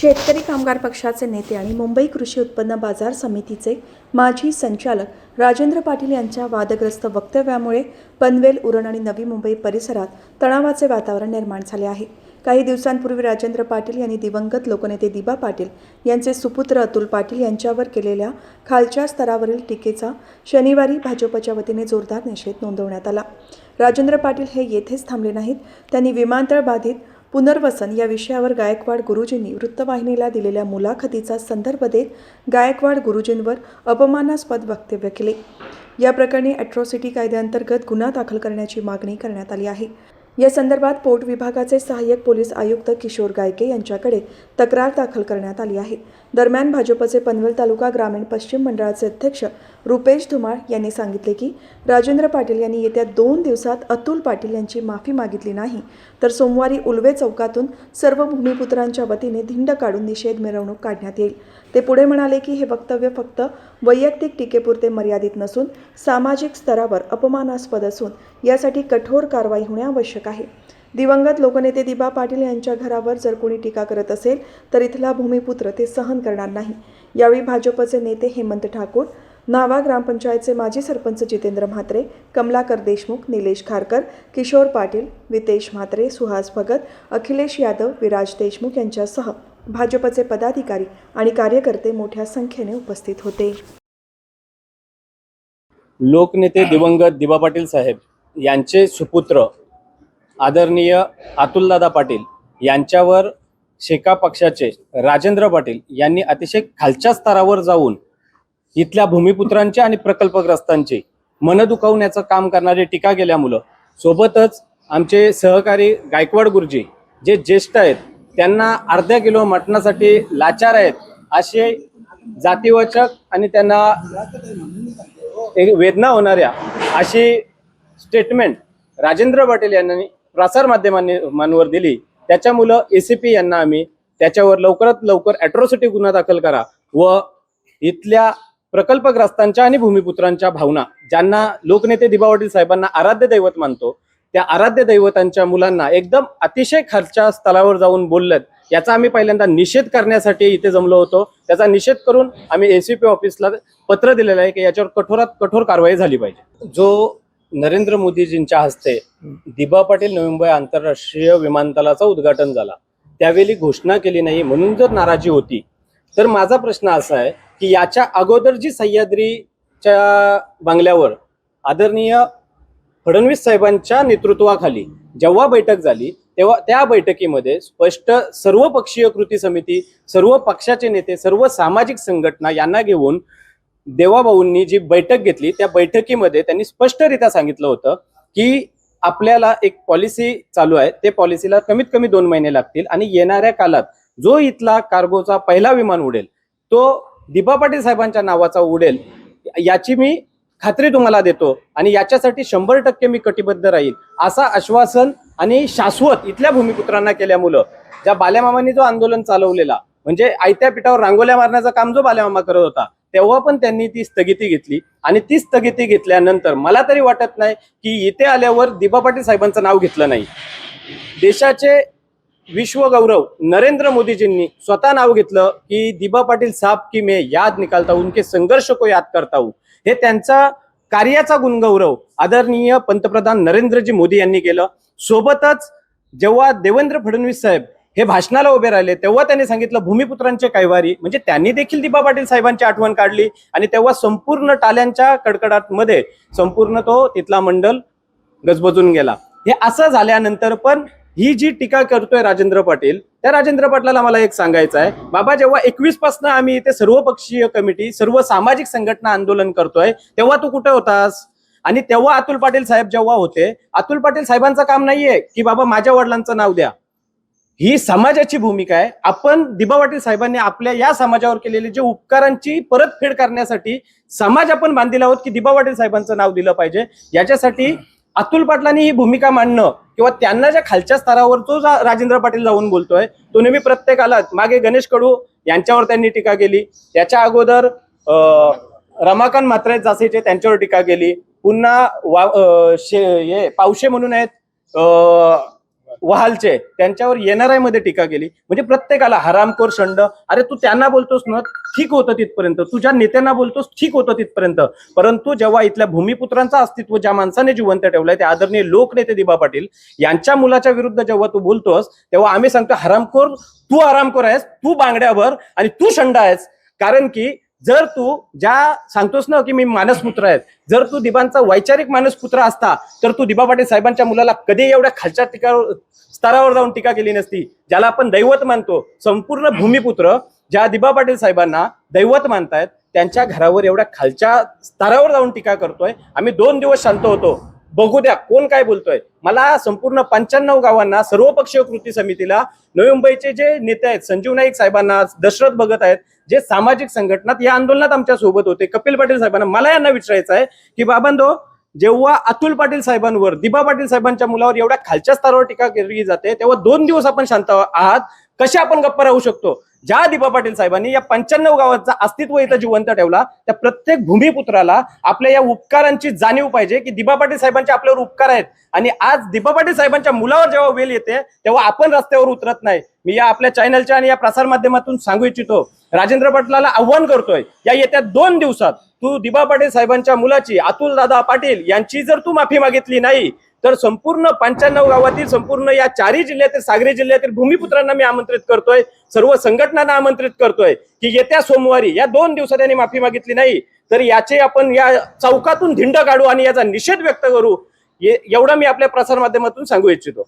शेतकरी कामगार पक्षाचे नेते आणि मुंबई कृषी उत्पन्न बाजार समितीचे माजी संचालक राजेंद्र पाटील यांच्या वादग्रस्त वक्तव्यामुळे पनवेल उरण आणि नवी मुंबई परिसरात तणावाचे वातावरण निर्माण झाले आहे. काही दिवसांपूर्वी राजेंद्र पाटील यांनी दिवंगत लोकनेते दिबा पाटील यांचे सुपुत्र अतुल पाटील यांच्यावर केलेल्या खालच्या स्तरावरील टीकेचा शनिवारी भाजपच्या वतीने जोरदार निषेध नोंदवण्यात आला. राजेंद्र पाटील हे येथेच थांबले नाहीत. त्यांनी विमानतळ बाधित पुनर्वसन या विषयावर गायकवाड गुरुजींनी वृत्तवाहिनीला दिलेल्या मुलाखतीचा संदर्भ देत गायकवाड गुरुजींवर अपमानास्पद वक्तव्य केले. या प्रकरणी अॅट्रॉसिटी कायद्याअंतर्गत गुन्हा दाखल करण्याची मागणी करण्यात आली आहे. या संदर्भात पोट विभागाचे सहाय्यक पोलीस आयुक्त किशोर गायके यांच्याकडे तक्रार दाखल करण्यात आली आहे. दरम्यान भाजपचे पनवेल तालुका ग्रामीण पश्चिम मंडळाचे अध्यक्ष रुपेश धुमाळ यांनी सांगितले की राजेंद्र पाटील यांनी येत्या दोन दिवसात अतुल पाटील यांची माफी मागितली नाही तर सोमवारी उल्वे चौकातून सर्व भूमिपुत्रांच्या वतीने धिंड काढून निषेध मिरवणूक काढण्यात येईल. ते पुढे म्हणाले की हे वक्तव्य फक्त वैयक्तिक टीकेपुरते मर्यादित नसून सामाजिक स्तरावर अपमानास्पद असून यासाठी कठोर कारवाई होणे आवश्यक आहे. दिवंगत लोकनेते दिबा पाटील यांच्या घरावर जर कोणी टीका करत असेल तर इथला भूमिपुत्र ते सहन करणार नाही. यावेळी भाजपचे नेते हेमंत ठाकूर नावा ग्रामपंचायतचे माजी सरपंच जितेंद्र म्हात्रे कमलाकर देशमुख निलेश खारकर किशोर पाटील वितेश म्हात्रे सुहास भगत अखिलेश यादव विराज देशमुख यांच्यासह भाजपचे पदाधिकारी आणि कार्यकर्ते मोठ्या संख्येने उपस्थित होते. लोकनेते दिवंगत दिबा पाटील साहेब यांचे सुपुत्र आदरणीय अतुलदादा पाटील यांच्यावर शेका पक्षाचे राजेंद्र पाटील यांनी अतिशय खालच्या स्तरावर जाऊन इथल्या भूमिपुत्रांचे आणि प्रकल्पग्रस्तांचे मन दुखावण्याचं काम करणारे टीका केल्यामुळं सोबतच आमचे सहकारी गायकवाड गुरुजी जे ज्येष्ठ आहेत त्यांना अर्ध्या किलो मटणासाठी लाचार आहेत असे जातीवाचक आणि त्यांना एक वेदना होणाऱ्या अशी स्टेटमेंट राजेंद्र पाटील यांनी प्रसार माध्यमांनी मानवर दिली. त्याच्यामुळं एसीपी यांना आम्ही त्याच्यावर लवकरात लवकर अॅट्रॉसिटी गुन्हा दाखल करा व इथल्या प्रकल्पग्रस्तांच्या आणि भूमिपुत्रांच्या भावना ज्यांना लोकनेते दिबा साहेबांना आराध्य दैवत मानतो त्या आराध्य दैवतांच्या मुलांना एकदम अतिशय खालच्या स्थलावर जाऊन बोललेत याचा आम्ही पहिल्यांदा निषेध करण्यासाठी इथे जमलो होतो. त्याचा निषेध करून आम्ही एसीपी ऑफिसला पत्र दिलेलं आहे की याच्यावर कठोरात कठोर कारवाई झाली पाहिजे. जो नरेंद्र मोदीजींच्या हस्ते दिबा पाटील नवी मुंबई आंतरराष्ट्रीय विमानतळाचं उद्घाटन झाला. त्यावेळी घोषणा केली नाही म्हणून जर नाराजी होती तर माझा प्रश्न असा आहे की याच्या अगोदर जी सह्याद्रीच्या बंगल्यावर आदरणीय फडणवीस साहेबांच्या नेतृत्वाखाली जेव्हा बैठक झाली तेव्हा त्या बैठकीमध्ये स्पष्ट सर्व पक्षीय कृती समिती सर्व पक्षाचे नेते सर्व सामाजिक संघटना यांना घेऊन देवाभाऊंनी जी बैठक घेतली त्या बैठकीमध्ये त्यांनी स्पष्टरित्या सांगितलं होतं की आपल्याला एक पॉलिसी चालू आहे. ते पॉलिसीला कमीत कमी दोन महिने लागतील आणि येणाऱ्या काळात जो इथला कार्गोचा पहिला विमान उडेल तो दिबा पाटील साहेबांच्या नावाचा उडेल याची मी खात्री तुम्हाला देतो आणि याच्यासाठी शंभर टक्के मी कटिबद्ध राहील असं आश्वासन आणि शाश्वत इथल्या भूमिपुत्रांना केल्यामुळं ज्या बाल्यामामांनी जो आंदोलन चालवलेला म्हणजे आयत्या पिठावर रांगोल्या मारण्याचं काम जो बाल्यामामा करत होता तेव्हा पण त्यांनी ती स्थगिती घेतली. आणि ती स्थगिती घेतल्यानंतर मला तरी वाटत नाही की इथे आल्यावर दिबा पाटील साहेबांचं नाव घेतलं नाही. देशाचे विश्वगौरव नरेंद्र मोदीजींनी स्वतः नाव घेतलं की दिबा पाटील साहेब की मे याद निकालता हूं उनके संघर्ष को याद करता हूं हे त्यांचा कार्याचा गुणगौरव आदरणीय पंतप्रधान नरेंद्रजी मोदी यांनी केलं. सोबतच जेव्हा देवेंद्र फडणवीस साहेब हे भाषणाला उभे राहिले तेव्हा त्यांनी सांगितलं भूमिपुत्रांचे कैवारी. म्हणजे त्यांनी देखील दिबा पाटील साहेबांची आठवण काढली आणि तेव्हा संपूर्ण टाल्यांच्या कडकडाट संपूर्ण तो तिथला मंडल गजबजून गेला. हे असं झाल्यानंतर पण ही जी टीका करतोय राजेंद्र पाटील त्या राजेंद्र पाटलाला मला एक सांगायचं आहे. बाबा जेव्हा एकवीस पासन आम्ही इथे सर्वपक्षीय कमिटी सर्व सामाजिक संघटना आंदोलन करतोय तेव्हा तू कुठे होतास? आणि तेव्हा अतुल पाटील साहेब जेव्हा होते अतुल पाटील साहेबांचं काम नाहीये की बाबा माझ्या वडिलांचं नाव द्या. ही समाजाची भूमिका आहे. आपण दिबा पाटील साहेबांनी आपल्या या समाजावर केलेले जे उपकारांची परतफेड करण्यासाठी समाज आपण बांधलेला आहोत की दिबा पाटील साहेबांचं नाव दिलं पाहिजे. याच्यासाठी अतुल पाटलांनी ही भूमिका मांडणं किंवा त्यांना ज्या खालच्या स्तरावर जो राजेंद्र पाटील जाऊन बोलतोय तो नेहमी प्रत्येकाला मागे गणेश कडू यांच्यावर त्यांनी टीका केली. त्याच्या अगोदर रमाकांत म्हात्रे जासेचे त्यांच्यावर टीका केली. पुन्हा वा हे पावशे म्हणून आहेत. वहालचे त्यांच्यावर येणारायमध्ये टीका केली. म्हणजे प्रत्येकाला हरामखोर शंड अरे तू त्यांना बोलतोस ना ठीक होतं तिथपर्यंत. तुझ्या नेत्यांना बोलतोस ठीक होतं तिथपर्यंत. परंतु जेव्हा इथल्या भूमिपुत्रांचं अस्तित्व ज्या माणसाने जिवंत ठेवलंय ते आदरणीय लोकनेते दिबा पाटील यांच्या मुलाच्या विरुद्ध जेव्हा तू बोलतोस तेव्हा आम्ही सांगतो हरामखोर तू हरामखोर आहेस तू बांगड्यावर आणि तू शंड आहेस. कारण की जर तू ज्या सांगतोस ना की मी मानसपुत्र आहेत जर तू दिबांचा वैचारिक मानसपुत्र असता तर तू दिबा पाटील साहेबांच्या मुलाला कधी एवढ्या खालच्या टीका स्तरावर जाऊन टीका केली नसती ज्याला आपण दैवत मानतो. संपूर्ण भूमिपुत्र ज्या दिबा पाटील साहेबांना दैवत मानतायत त्यांच्या घरावर एवढ्या खालच्या स्तरावर जाऊन टीका करतोय. आम्ही दोन दिवस शांत होतो. बघू द्या कोण काय बोलतोय. मला संपूर्ण पंच्याण्णव गावांना सर्वपक्षीय कृती समितीला नवी मुंबईचे जे नेते आहेत संजीव नाईक साहेबांना दशरथ भगत आहेत जे सामाजिक संघटनात या आंदोलनात आमच्यासोबत होते. कपिल पाटील साहेबांना मला यांना विचारायचं आहे की बाबांदो जेव्हा अतुल पाटील साहेबांवर दिबा पाटील साहेबांच्या मुलावर एवढ्या खालच्या स्तरावर टीका केली जाते तेव्हा दोन दिवस आपण शांत आहात. कसे आपण गप्प राहू शकतो? ज्या दिपा पाटील साहेबांनी या पंच्याण्णव गावाचा अस्तित्व इथं जिवंत ठेवला त्या प्रत्येक भूमिपुत्राला आपल्या या उपकारांची जाणीव पाहिजे की दिबा पाटील साहेबांचे आपल्यावर उपकार आहेत. आणि आज दिपा पाटील साहेबांच्या मुलावर जेव्हा वेल येते तेव्हा आपण रस्त्यावर उतरत नाही. मी या आपल्या चॅनलच्या आणि या प्रसार माध्यमातून सांगू इच्छितो राजेंद्र पाटलाला आव्हान करतोय या येत्या दोन दिवसात तू दिबा पाटील साहेबांच्या मुलाची अतुल दादा पाटील यांची जर तू माफी मागितली नाही तर संपूर्ण पंच्याण्णव गावातील संपूर्ण या चारही जिल्ह्यातील सागरी जिल्ह्यातील भूमिपुत्रांना मी आमंत्रित करतोय. सर्व संघटनांना आमंत्रित करतोय की येत्या सोमवारी या दोन दिवसात यांनी माफी मागितली नाही तर याचे आपण या चौकातून धिंड काढू आणि याचा निषेध व्यक्त करू एवढं मी आपल्या प्रसारमाध्यमातून सांगू इच्छितो.